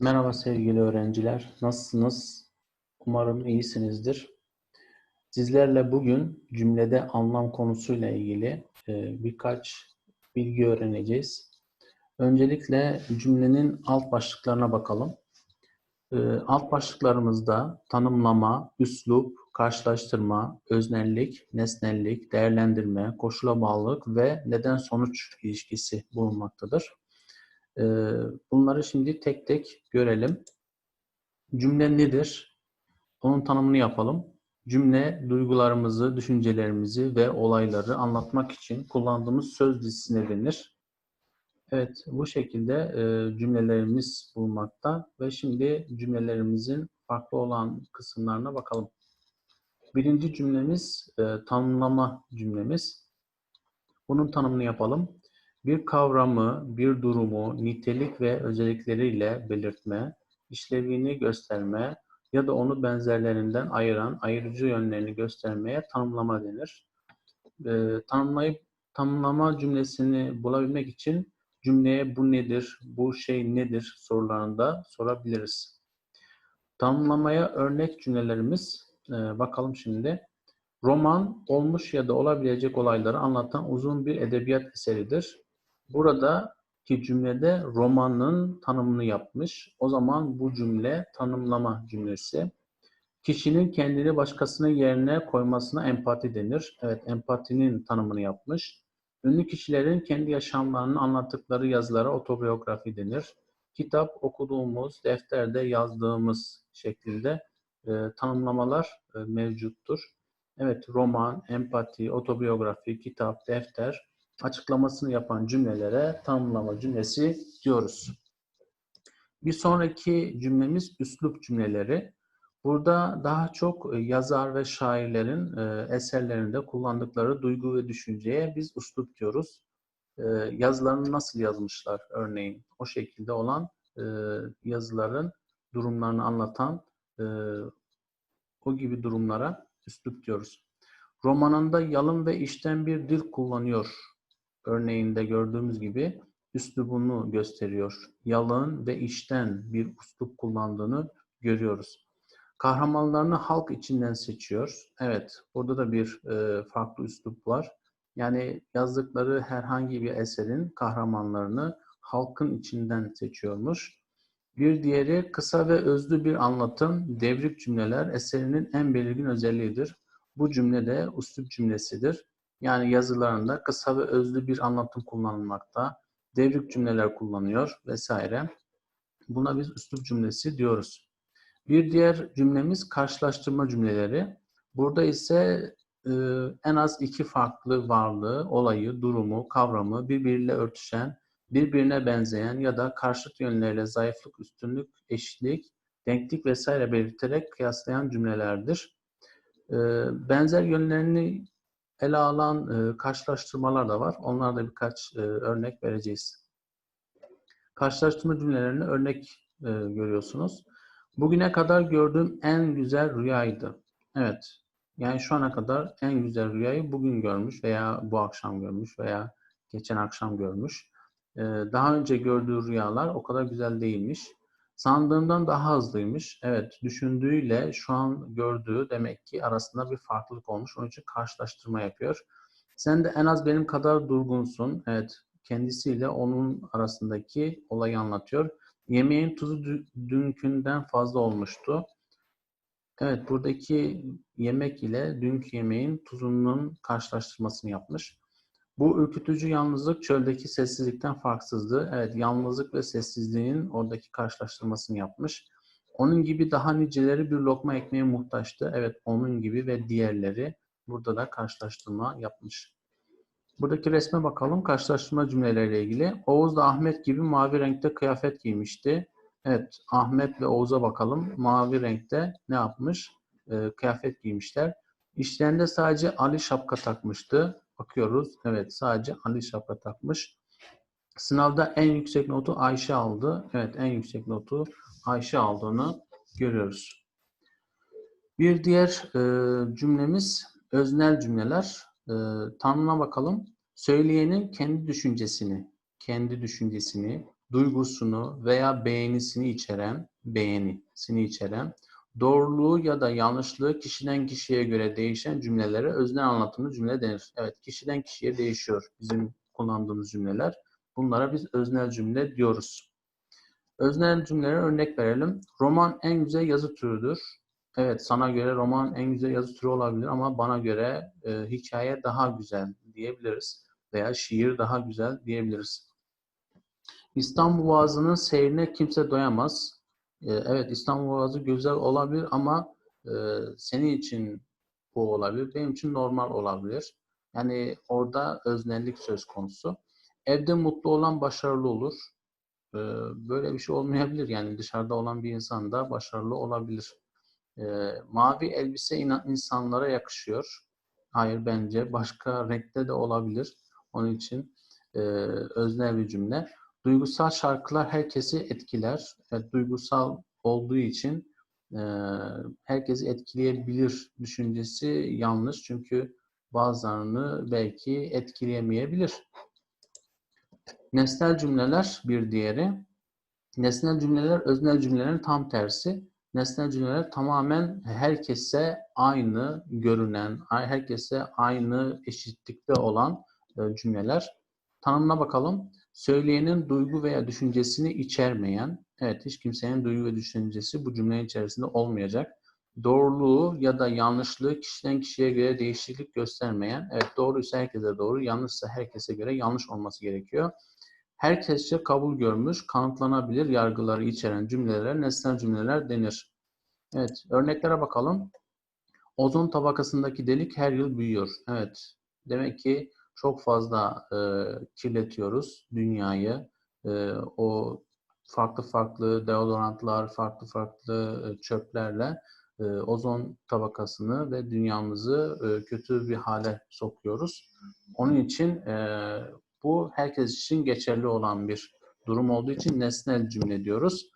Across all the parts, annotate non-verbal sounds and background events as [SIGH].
Merhaba sevgili öğrenciler. Nasılsınız? Umarım iyisinizdir. Sizlerle bugün cümlede anlam konusuyla ilgili e, birkaç bilgi öğreneceğiz. Öncelikle cümlenin alt başlıklarına bakalım. E, alt başlıklarımızda tanımlama, üslup, karşılaştırma, öznellik, nesnellik, değerlendirme, koşula bağlılık ve neden-sonuç ilişkisi bulunmaktadır. Ee, bunları şimdi tek tek görelim. Cümle nedir? Onun tanımını yapalım. Cümle duygularımızı, düşüncelerimizi ve olayları anlatmak için kullandığımız söz dizisine denir. Evet, bu şekilde e, cümlelerimiz bulunmakta ve şimdi cümlelerimizin farklı olan kısımlarına bakalım. Birinci cümlemiz e, tanımlama cümlemiz. Bunun tanımını yapalım bir kavramı, bir durumu nitelik ve özellikleriyle belirtme, işlevini gösterme ya da onu benzerlerinden ayıran ayırıcı yönlerini göstermeye tanımlama denir. E, tanımlayıp tanımlama cümlesini bulabilmek için cümleye bu nedir, bu şey nedir sorularında sorabiliriz. Tanımlamaya örnek cümlelerimiz e, bakalım şimdi. Roman olmuş ya da olabilecek olayları anlatan uzun bir edebiyat eseridir. Buradaki cümlede romanın tanımını yapmış. O zaman bu cümle tanımlama cümlesi. Kişinin kendini başkasının yerine koymasına empati denir. Evet, empatinin tanımını yapmış. Ünlü kişilerin kendi yaşamlarını anlattıkları yazılara otobiyografi denir. Kitap okuduğumuz, defterde yazdığımız şeklinde e, tanımlamalar e, mevcuttur. Evet, roman, empati, otobiyografi, kitap, defter açıklamasını yapan cümlelere tanımlama cümlesi diyoruz. Bir sonraki cümlemiz üslup cümleleri. Burada daha çok e, yazar ve şairlerin e, eserlerinde kullandıkları duygu ve düşünceye biz üslup diyoruz. E, yazılarını nasıl yazmışlar örneğin o şekilde olan yazıların durumlarını anlatan o gibi durumlara üslup diyoruz. Romanında yalın ve işten bir dil kullanıyor örneğinde gördüğümüz gibi üslubunu gösteriyor. Yalın ve işten bir üslup kullandığını görüyoruz. Kahramanlarını halk içinden seçiyor. Evet, burada da bir e, farklı üslup var. Yani yazdıkları herhangi bir eserin kahramanlarını halkın içinden seçiyormuş. Bir diğeri kısa ve özlü bir anlatım, devrik cümleler eserinin en belirgin özelliğidir. Bu cümle de üslup cümlesidir. Yani yazılarında kısa ve özlü bir anlatım kullanılmakta. Devrik cümleler kullanıyor vesaire. Buna biz üslup cümlesi diyoruz. Bir diğer cümlemiz karşılaştırma cümleleri. Burada ise e, en az iki farklı varlığı, olayı, durumu, kavramı birbiriyle örtüşen, birbirine benzeyen ya da karşıt yönleriyle zayıflık, üstünlük, eşitlik, denklik vesaire belirterek kıyaslayan cümlelerdir. E, benzer yönlerini ele alan e, karşılaştırmalar da var. Onlarda birkaç e, örnek vereceğiz. Karşılaştırma cümlelerini örnek e, görüyorsunuz. Bugüne kadar gördüğüm en güzel rüyaydı. Evet. Yani şu ana kadar en güzel rüyayı bugün görmüş veya bu akşam görmüş veya geçen akşam görmüş. E, daha önce gördüğü rüyalar o kadar güzel değilmiş. Sandığımdan daha hızlıymış. Evet, düşündüğüyle şu an gördüğü demek ki arasında bir farklılık olmuş. Onun için karşılaştırma yapıyor. Sen de en az benim kadar durgunsun. Evet, kendisiyle onun arasındaki olayı anlatıyor. Yemeğin tuzu dünkünden fazla olmuştu. Evet, buradaki yemek ile dünkü yemeğin tuzunun karşılaştırmasını yapmış. Bu ürkütücü yalnızlık çöldeki sessizlikten farksızdı. Evet, yalnızlık ve sessizliğin oradaki karşılaştırmasını yapmış. Onun gibi daha niceleri bir lokma ekmeğe muhtaçtı. Evet, onun gibi ve diğerleri burada da karşılaştırma yapmış. Buradaki resme bakalım. Karşılaştırma cümleleriyle ilgili. Oğuz da Ahmet gibi mavi renkte kıyafet giymişti. Evet, Ahmet ve Oğuz'a bakalım. Mavi renkte ne yapmış? E, kıyafet giymişler. İşlerinde sadece Ali şapka takmıştı. Bakıyoruz. Evet sadece Ali şapka takmış. Sınavda en yüksek notu Ayşe aldı. Evet en yüksek notu Ayşe aldığını görüyoruz. Bir diğer e, cümlemiz öznel cümleler. E, tanımına bakalım. Söyleyenin kendi düşüncesini, kendi düşüncesini, duygusunu veya beğenisini içeren, beğenisini içeren, doğruluğu ya da yanlışlığı kişiden kişiye göre değişen cümlelere öznel anlatımlı cümle denir. Evet, kişiden kişiye değişiyor bizim kullandığımız cümleler. Bunlara biz öznel cümle diyoruz. Öznel cümlelere örnek verelim. Roman en güzel yazı türüdür. Evet, sana göre roman en güzel yazı türü olabilir ama bana göre e, hikaye daha güzel diyebiliriz. Veya şiir daha güzel diyebiliriz. İstanbul Boğazı'nın seyrine kimse doyamaz. E, evet, İstanbul Boğazı güzel olabilir ama e, senin için bu olabilir, benim için normal olabilir. Yani orada öznellik söz konusu. Evde mutlu olan başarılı olur. E, böyle bir şey olmayabilir. Yani dışarıda olan bir insan da başarılı olabilir. E, mavi elbise insanlara yakışıyor. Hayır bence başka renkte de olabilir. Onun için e, öznel bir cümle. Duygusal şarkılar herkesi etkiler. Evet, duygusal olduğu için e, herkesi etkileyebilir düşüncesi yanlış. Çünkü bazılarını belki etkileyemeyebilir. Nesnel cümleler bir diğeri. Nesnel cümleler öznel cümlelerin tam tersi. Nesnel cümleler tamamen herkese aynı görünen, herkese aynı eşitlikte olan e, cümleler. Tanımına bakalım. Söyleyenin duygu veya düşüncesini içermeyen, evet hiç kimsenin duygu ve düşüncesi bu cümlenin içerisinde olmayacak. Doğruluğu ya da yanlışlığı kişiden kişiye göre değişiklik göstermeyen, evet doğruysa herkese doğru, yanlışsa herkese göre yanlış olması gerekiyor. Herkesçe kabul görmüş, kanıtlanabilir yargıları içeren cümleler nesnel cümleler denir. Evet, örneklere bakalım. Ozon tabakasındaki delik her yıl büyüyor. Evet, demek ki çok fazla e, kirletiyoruz dünyayı. E, o farklı farklı deodorantlar, farklı farklı e, çöplerle e, ozon tabakasını ve dünyamızı e, kötü bir hale sokuyoruz. Onun için e, bu herkes için geçerli olan bir durum olduğu için nesnel cümle diyoruz.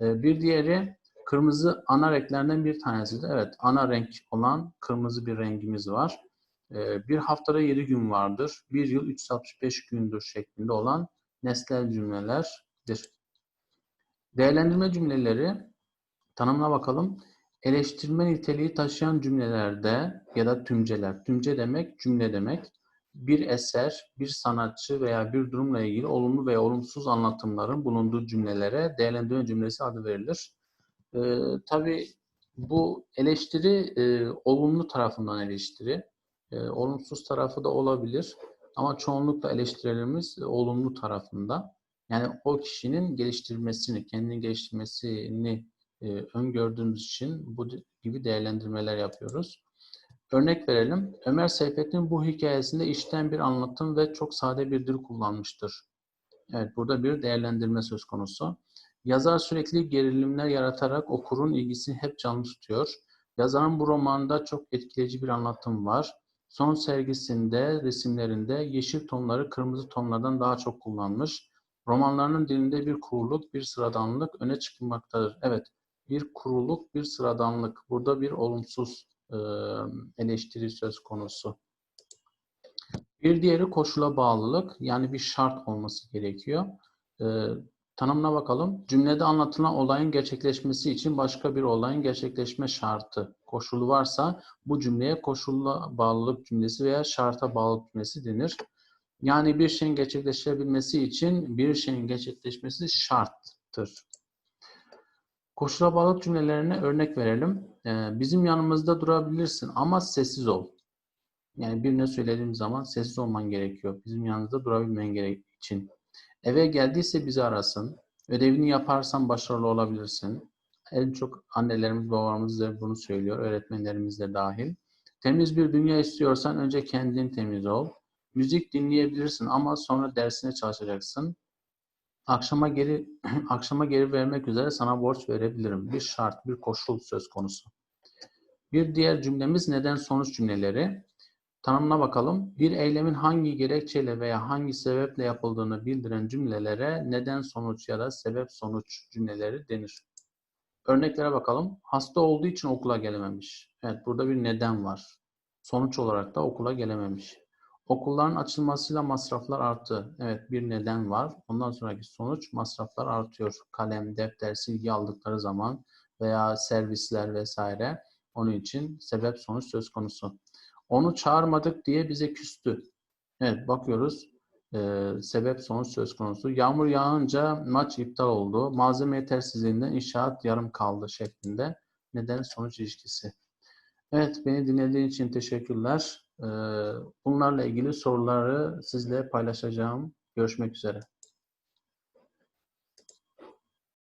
E, bir diğeri kırmızı ana renklerden bir tanesidir. Evet, ana renk olan kırmızı bir rengimiz var. Bir haftada 7 gün vardır. Bir yıl 365 gündür şeklinde olan nesnel cümlelerdir. Değerlendirme cümleleri tanımına bakalım. Eleştirme niteliği taşıyan cümlelerde ya da tümceler. Tümce demek cümle demek. Bir eser, bir sanatçı veya bir durumla ilgili olumlu veya olumsuz anlatımların bulunduğu cümlelere değerlendirme cümlesi adı verilir. Ee, tabii bu eleştiri e, olumlu tarafından eleştiri. E, olumsuz tarafı da olabilir. Ama çoğunlukla eleştirilerimiz e, olumlu tarafında. Yani o kişinin geliştirmesini, kendini geliştirmesini e, öngördüğümüz için bu gibi değerlendirmeler yapıyoruz. Örnek verelim. Ömer Seyfettin bu hikayesinde işten bir anlatım ve çok sade bir dil kullanmıştır. Evet, burada bir değerlendirme söz konusu. Yazar sürekli gerilimler yaratarak okurun ilgisini hep canlı tutuyor. Yazarın bu romanda çok etkileyici bir anlatım var. Son sergisinde, resimlerinde yeşil tonları kırmızı tonlardan daha çok kullanmış. Romanlarının dilinde bir kuruluk, bir sıradanlık öne çıkmaktadır. Evet, bir kuruluk, bir sıradanlık. Burada bir olumsuz e, eleştiri söz konusu. Bir diğeri koşula bağlılık, yani bir şart olması gerekiyor. E, Tanımına bakalım. Cümlede anlatılan olayın gerçekleşmesi için başka bir olayın gerçekleşme şartı, koşulu varsa bu cümleye koşulla bağlılık cümlesi veya şarta bağlılık cümlesi denir. Yani bir şeyin gerçekleşebilmesi için bir şeyin gerçekleşmesi şarttır. Koşula bağlılık cümlelerine örnek verelim. Ee, bizim yanımızda durabilirsin ama sessiz ol. Yani birine söylediğim zaman sessiz olman gerekiyor. Bizim yanımızda durabilmen gerek için. Eve geldiyse bizi arasın. Ödevini yaparsan başarılı olabilirsin. En çok annelerimiz, babalarımız da bunu söylüyor. Öğretmenlerimiz de dahil. Temiz bir dünya istiyorsan önce kendin temiz ol. Müzik dinleyebilirsin ama sonra dersine çalışacaksın. Akşama geri [CLEARS THROAT] akşama geri vermek üzere sana borç verebilirim. Bir şart, bir koşul söz konusu. Bir diğer cümlemiz neden sonuç cümleleri. Tanımına bakalım. Bir eylemin hangi gerekçeyle veya hangi sebeple yapıldığını bildiren cümlelere neden sonuç ya da sebep sonuç cümleleri denir. Örneklere bakalım. Hasta olduğu için okula gelememiş. Evet burada bir neden var. Sonuç olarak da okula gelememiş. Okulların açılmasıyla masraflar arttı. Evet bir neden var. Ondan sonraki sonuç masraflar artıyor. Kalem, defter, silgi aldıkları zaman veya servisler vesaire. Onun için sebep sonuç söz konusu. Onu çağırmadık diye bize küstü. Evet bakıyoruz. Ee, sebep sonuç söz konusu. Yağmur yağınca maç iptal oldu. Malzeme yetersizliğinden inşaat yarım kaldı şeklinde neden sonuç ilişkisi. Evet beni dinlediğin için teşekkürler. Ee, bunlarla ilgili soruları sizle paylaşacağım. Görüşmek üzere.